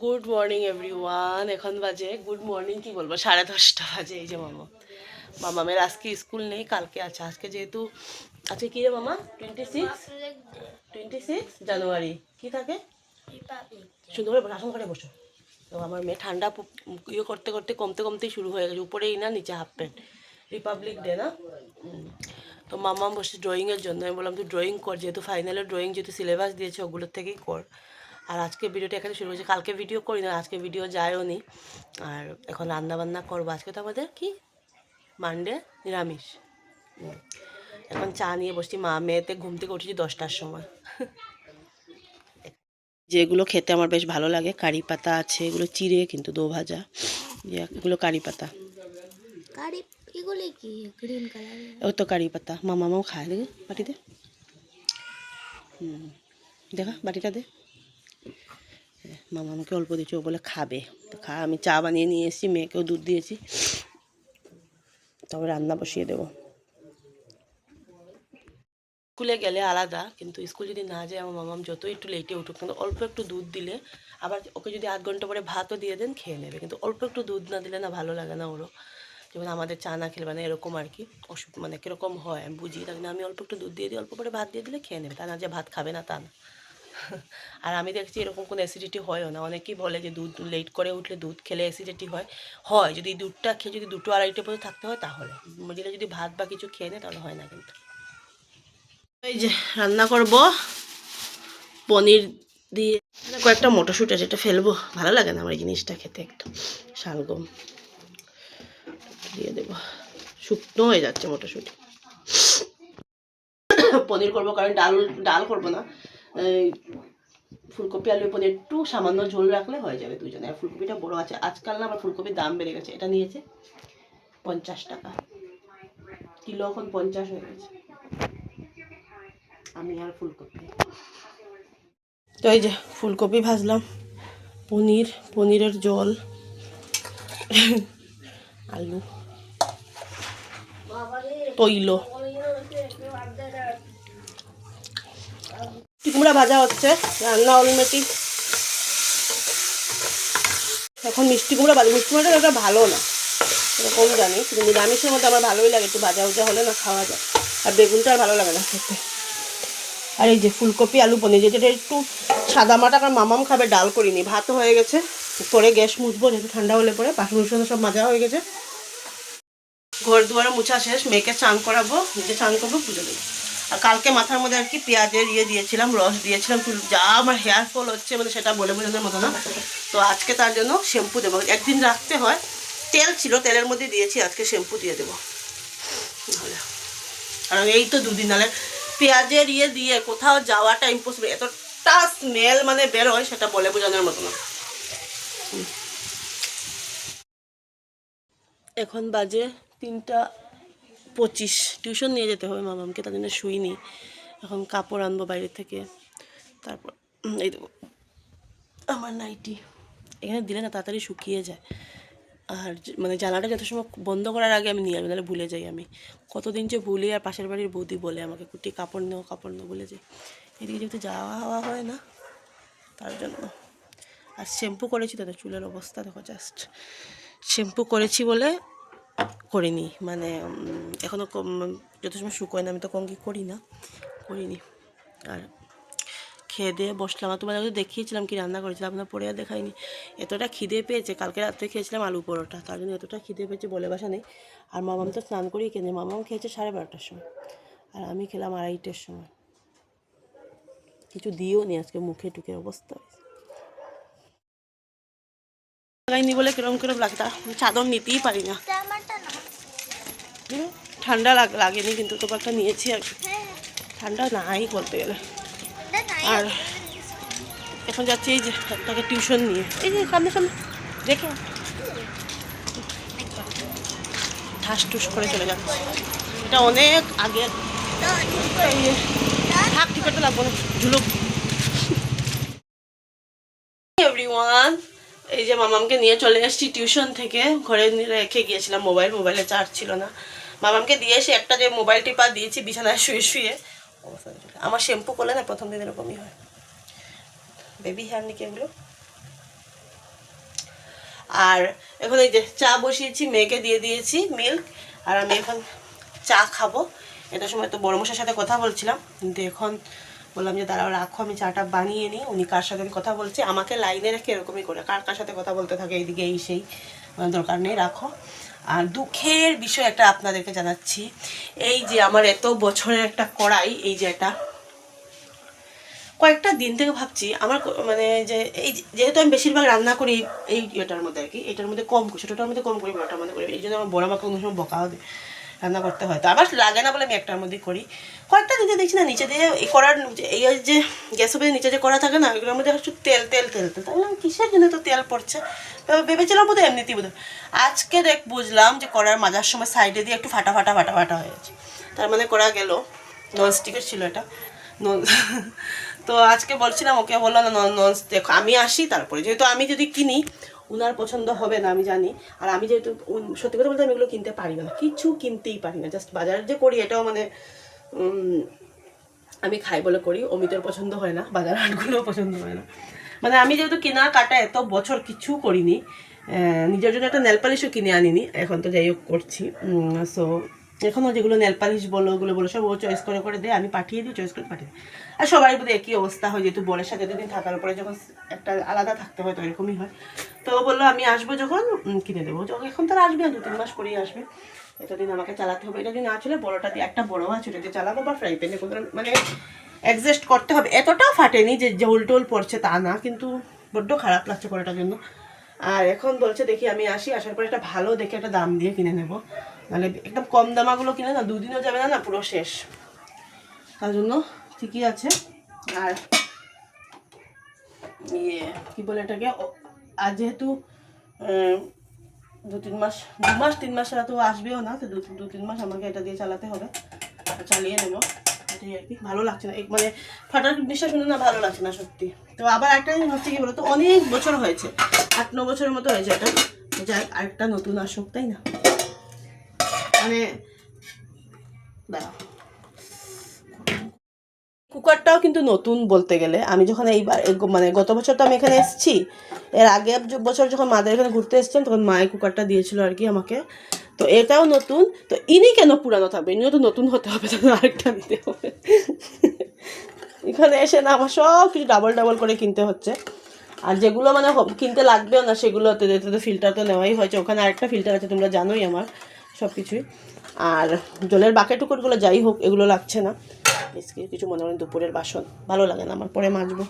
Good morning everyone এখন বাজে good morning কি বলব? সাড়ে দশটা বাজে, এই যে মামা। মামামের আজকে স্কুল নেই, কালকে আছে। আজকে যেহেতু আজকে কি রে মামা? Twenty six twenty six January. কি থাকে? সুন্দর করে আসন করে বসো। তো আমার মেয়ে ঠান্ডা ইয়ে করতে করতে কমতে কমতেই শুরু হয়ে গেছে। উপরেই না, নিচে হাফ প্যান্ট রিপাবলিক ডে না? তো মামা বসে ড্রয়িংয়ের জন্য। আমি বললাম, তুই ড্রয়িং কর, যেহেতু ফাইনালের ড্রয়িং যেহেতু সিলেবাস দিয়েছে, ওগুলোর থেকেই কর। আর আজকে ভিডিওটা এখানে শুরু হয়েছে কালকে ভিডিও করি না আজকে ভিডিও যায়ও নি। আর এখন রান্না বান্না করব। আজকে তো আমাদের কি? মানডে নিরামিষ। এখন চা নিয়ে বসছি মা মেয়েতে ঘুম থেকে উঠেছি দশটার সময়। যেগুলো খেতে আমার বেশ ভালো লাগে কারি পাতা আছে এগুলো চিড়ে কিন্তু দো ভাজা। এগুলো কারি পাতা। ও তো কারি পাতা। মামা মাও খায়। দেখে বাটিতে হুম। দেখা বাটিটা দে। মামা আমাকে অল্প দিচ্ছে ও বলে খাবে। তো খা, আমি চা বানিয়ে নিয়ে এসেছি, মেয়েকেও দুধ দিয়েছি। তবে রান্না বসিয়ে দেবো। স্কুলে গেলে আলাদা, কিন্তু স্কুল যদি না যায়, আমার মামাম যত একটু লেটে উঠুক, কিন্তু অল্প একটু দুধ দিলে আবার ওকে যদি আধ ঘণ্টা পরে ভাতও দিয়ে দেন, খেয়ে নেবে। কিন্তু অল্প একটু দুধ না দিলে না ভালো লাগে না ওরও। যেমন আমাদের চা না খেলে মানে এরকম আর কি, অসুখ মানে কীরকম হয়, আমি বুঝি জন্য আমি অল্প একটু দুধ দিয়ে দিই, অল্প করে ভাত দিয়ে দিলে খেয়ে নেবে। তা না যে ভাত খাবে না, তা না। আর আমি দেখছি এরকম কোনো অ্যাসিডিটি হয়ও না। অনেকেই বলে যে দুধ লেট করে উঠলে দুধ খেলে অ্যাসিডিটি হয়। হয়, যদি দুধটা খেয়ে যদি দুটো আড়াইটে পর্যন্ত থাকতে হয় তাহলে। দিলে যদি ভাত বা কিছু খেয়ে নেয় তাহলে হয় না কিন্তু। এই যে রান্না করব। পনির দিয়ে এখানে কয়েকটা মটরশুঁটি আছে, এটা ফেলব। ভালো লাগে না আমার এই জিনিসটা খেতে একটু শালগম দিয়ে দেবো। শুকনো হয়ে যাচ্ছে মটরশুঁটি। পনির করব কারণ ডাল ডাল করব না। ফুলকপি আলু পনির একটু সামান্য ঝোল রাখলে হয়ে যাবে দুজনে। আর ফুলকপিটা বড় আছে। আজকাল না আমার ফুলকপির দাম বেড়ে গেছে। এটা নিয়েছে পঞ্চাশ টাকা। কিলো এখন পঞ্চাশ হয়ে গেছে। আমি আর ফুলকপি। তো এই যে ফুলকপি ভাজলাম। পনির, পনিরের জল, আলু, তৈল। কুমড়া ভাজা হচ্ছে, রান্না অলরেডি এখন মিষ্টি কুমড়া ভাজা, মিষ্টি কুমড়াটা ওটা ভালো না এরকম জানি, কিন্তু নিরামিষের মধ্যে আমার ভালোই লাগে, একটু ভাজা উজা হলে না খাওয়া যায়, আর বেগুনটা আর ভালো লাগে না খেতে। আর এই যে ফুলকপি, আলু পনির, যেটা একটু সাদা মাটা, কারণ মামাম খাবে, ডাল করিনি, ভাত হয়ে গেছে পরে গ্যাস মুছবো, যেহেতু ঠান্ডা হলে পরে, বাসন উসন সব মাজা হয়ে গেছে। ঘর দুয়ারে মুছা শেষ, মেয়েকে চান করাবো, নিজে চান করব, পুজো দেবো। আর কালকে মাথার মধ্যে আর কি পেঁয়াজের ইয়ে দিয়েছিলাম, রস দিয়েছিলাম যা আমার হেয়ার ফল হচ্ছে মানে সেটা বলে বোঝানোর মতো না। তো আজকে তার জন্য শ্যাম্পু দেবো। একদিন রাখতে হয়, তেল ছিল, তেলের মধ্যে দিয়েছি, আজকে শ্যাম্পু দিয়ে দেবো। কারণ এই তো দুদিন নাহলে পেঁয়াজের ইয়ে দিয়ে কোথাও যাওয়াটা ইম্পসিবল এতটা স্মেল মানে বেরোয় সেটা বলে বোঝানোর মতো না। এখন বাজে তিনটা পঁচিশ টিউশন নিয়ে যেতে হবে মামামকে তার জন্য শুইনি এখন কাপড় আনব বাইরে থেকে। তারপর এই দেবো আমার নাইটি। এখানে দিলে না তাড়াতাড়ি শুকিয়ে যায়। আর মানে জানালাটা যত সময় বন্ধ করার আগে আমি নিয়ে আসব, নাহলে ভুলে যাই আমি। কতদিন যে ভুলি আর পাশের বাড়ির বৌদি বলে আমাকে, কুটি, কাপড় নেও কাপড় নেও, বলে যাই এদিকে যেহেতু যাওয়া হাওয়া হয় না, তার জন্য। আর শ্যাম্পু করেছি তো চুলের অবস্থা, দেখো জাস্ট শ্যাম্পু করেছি বলে করিনি মানে এখনও যত সময় শুকোয় না, আমি তো কঙ্কি করি না, করিনি। আর খেয়ে দিয়ে বসলাম। আর তোমাদের দেখিয়েছিলাম কি রান্না করেছিলাম আপনার পরে আর দেখাইনি। এতটা খিদে পেয়েছে, কালকে রাত্রে খেয়েছিলাম আলু পরোটা, তার জন্য এতটা খিদে পেয়েছে বলে বাসা নেই। আর মামাম তো স্নান করেই কেনে মামাম খেয়েছে সাড়ে বারোটার সময়, আর আমি খেলাম আড়াইটের সময়। কিছু দিও নি আজকে মুখে টুকে অবস্থা হয়েছে লাগাইনি বলে কিরম কিরম লাগে তা চাদর নিতেই পারি না। ঠান্ডা লাগ- লাগেনি কিন্তু তবু একটা নিয়েছি আর হ্যাঁ। ঠান্ডা নাই বলতে গেলে। আর এখন যাচ্ছি এই যে তাকে টিউশন নিয়ে। এই যে সামনে সামনে। দেখে। ঠাস টুস করে চলে যাচ্ছে। এটা অনেক আগে। থাক ঠিক করতে লাগবো না। ঝুলুক। এভরিওয়ান এই যে মামামকে নিয়ে চলে এসেছি টিউশন থেকে। ঘরে রেখে গিয়েছিলাম মোবাইল, মোবাইলে চার্জ ছিল না। মামামকে দিয়ে এসে একটা যে মোবাইল টিপা দিয়েছি, বিছানায় শুয়ে শুয়ে। আমার শ্যাম্পু করলে না প্রথম দিন এরকমই হয়। বেবি হেয়ার নাকি এগুলো? আর এখন এই যে চা বসিয়েছি, মেয়েকে দিয়ে দিয়েছি মিল্ক। আর আমি এখন চা খাব। এটা সময় তো বড় মশার সাথে কথা বলছিলাম। কিন্তু এখন বললাম যে, দাঁড়াও, রাখো, আমি চাটা বানিয়ে নিই। উনি কার সাথে কথা বলছে, আমাকে লাইনে রেখে এরকমই করে, কার কার সাথে কথা বলতে থাকে এইদিকে, এই সেই দরকার নেই, রাখো। আর দুঃখের বিষয় একটা আপনাদেরকে জানাচ্ছি, এই যে আমার এত বছরের একটা কড়াই, এই যে এটা, কয়েকটা দিন থেকে ভাবছি, আমার মানে যে, এই যেহেতু আমি বেশিরভাগ রান্না করি এই ইয়েটার মধ্যে আর কি, এটার মধ্যে কম করি, ছোটোটার মধ্যে কম করি, বড়টার মধ্যে করি, এই জন্য আমার বড় আমাকে কোনো সময় বকাও দেয় রান্না করতে হয়। তো আবার লাগে না বলে আমি একটার মধ্যে করি। কয়েকটা দিনে দেখছি না নিচে দিয়ে এই করার এই যে গ্যাস ওভেনের নিচে যে করা থাকে না, ওইগুলোর মধ্যে একটু তেল তেল তেল তেল। বললাম কিসের জন্য তো তেল পড়ছে? ভেবেছিলাম বোধহয় এমনিতেই বোধহয়। আজকে দেখ বুঝলাম যে করার মাজার সময় সাইডে দিয়ে একটু ফাটা ফাটা ফাটা ফাটা হয়েছে তার মানে করা গেল। ননস্টিকের ছিল এটা। তো আজকে বলছিলাম, ওকে বলল না, নন নন দেখো, আমি আসি তারপরে। যেহেতু আমি যদি কিনি উনার পছন্দ হবে না, আমি জানি। আর আমি যেহেতু সত্যি কথা বলতে আমি এগুলো কিনতে পারি না। কিছু কিনতেই পারি না। জাস্ট বাজার যে করি, এটাও মানে আমি খাই বলে করি। অমিতের পছন্দ হয় না, বাজার হাটগুলোও পছন্দ হয় না। মানে আমি যেহেতু কেনা কাটা এত বছর কিছু করিনি নিজের জন্য একটা নেলপালিশও কিনে আনিনি। এখন তো যাই হোক করছি। সো এখনও যেগুলো নেলপালিশ বলো, ওগুলো বলো, সব ও চয়েস করে করে দেয়। আমি পাঠিয়ে দিই চয়েস করে পাঠিয়ে দিই আর সবাই বোধহয় একই অবস্থা হয়, যেহেতু বরের সাথে দুদিন থাকার পরে যখন একটা আলাদা থাকতে হয়, তো এরকমই হয়। তো বলল, আমি আসব যখন কিনে দেবো। যখন এখন তো আসবে না, দু তিন মাস পরেই আসবে। এতদিন আমাকে চালাতে হবে। এটা যদি না চলে বড়টা দিয়ে একটা বড় আছে ওটা দিয়ে চালাবো বা ফ্রাই প্যানে মানে অ্যাডজাস্ট করতে হবে। এতটাও ফাটেনি যে ঝোল টোল পড়ছে তা না, কিন্তু বড্ড খারাপ লাগছে পড়াটার জন্য। আর এখন বলছে, দেখি আমি আসি। আসার পরে একটা ভালো দেখে একটা দাম দিয়ে কিনে নেব। নাহলে একদম কম দামাগুলো কিনে না, দুদিনও যাবে না না, পুরো শেষ। তার জন্য ঠিকই আছে। আর ইয়ে কী বলে এটাকে? আর যেহেতু দু তিন মাস, দু মাস, তিন মাস তো আসবেও না, তো দু তিন মাস আমাকে এটা দিয়ে চালাতে হবে। চালিয়ে নেব। এটাই আর কি। ভালো লাগছে না। মানে ফাটার বিশ্বাস না ভালো লাগছে না সত্যি। তো আবার একটা জিনিস হচ্ছে কি বলতো? অনেক বছর হয়েছে। আট, ন বছরের মতো হয়েছে এটা। যাই আরেকটা নতুন আসুক, তাই না? মানে দাঁড়াও। কুকারটাও কিন্তু নতুন বলতে গেলে। আমি যখন এইবার এই- মানে গত বছর তো আমি এখানে এসেছি, এর আগে বছর যখন মাদের এখানে ঘুরতে এসেছেন তখন মায়ের কুকারটা দিয়েছিল আর কি আমাকে। তো এটাও নতুন, তো ইনি কেন পুরানো থাকবে? ইনিও তো নতুন হতে হবে তখন আরেকটা নিতে হবে। এখানে এসে না আমার সব কিছু ডাবল ডাবল করে কিনতে হচ্ছে। আর যেগুলো মানে কিনতে লাগবেও না সেগুলোতে তো ফিল্টার তো নেওয়াই হয়েছে। ওখানে আরেকটা ফিল্টার আছে, তোমরা জানোই আমার সব কিছুই আর জলের বাকেট টুকুরগুলো যাই হোক, এগুলো লাগছে না। প্লিজ কিছু মনে করেন দুপুরের বাসন ভালো লাগে না আমার পরে মাজবো।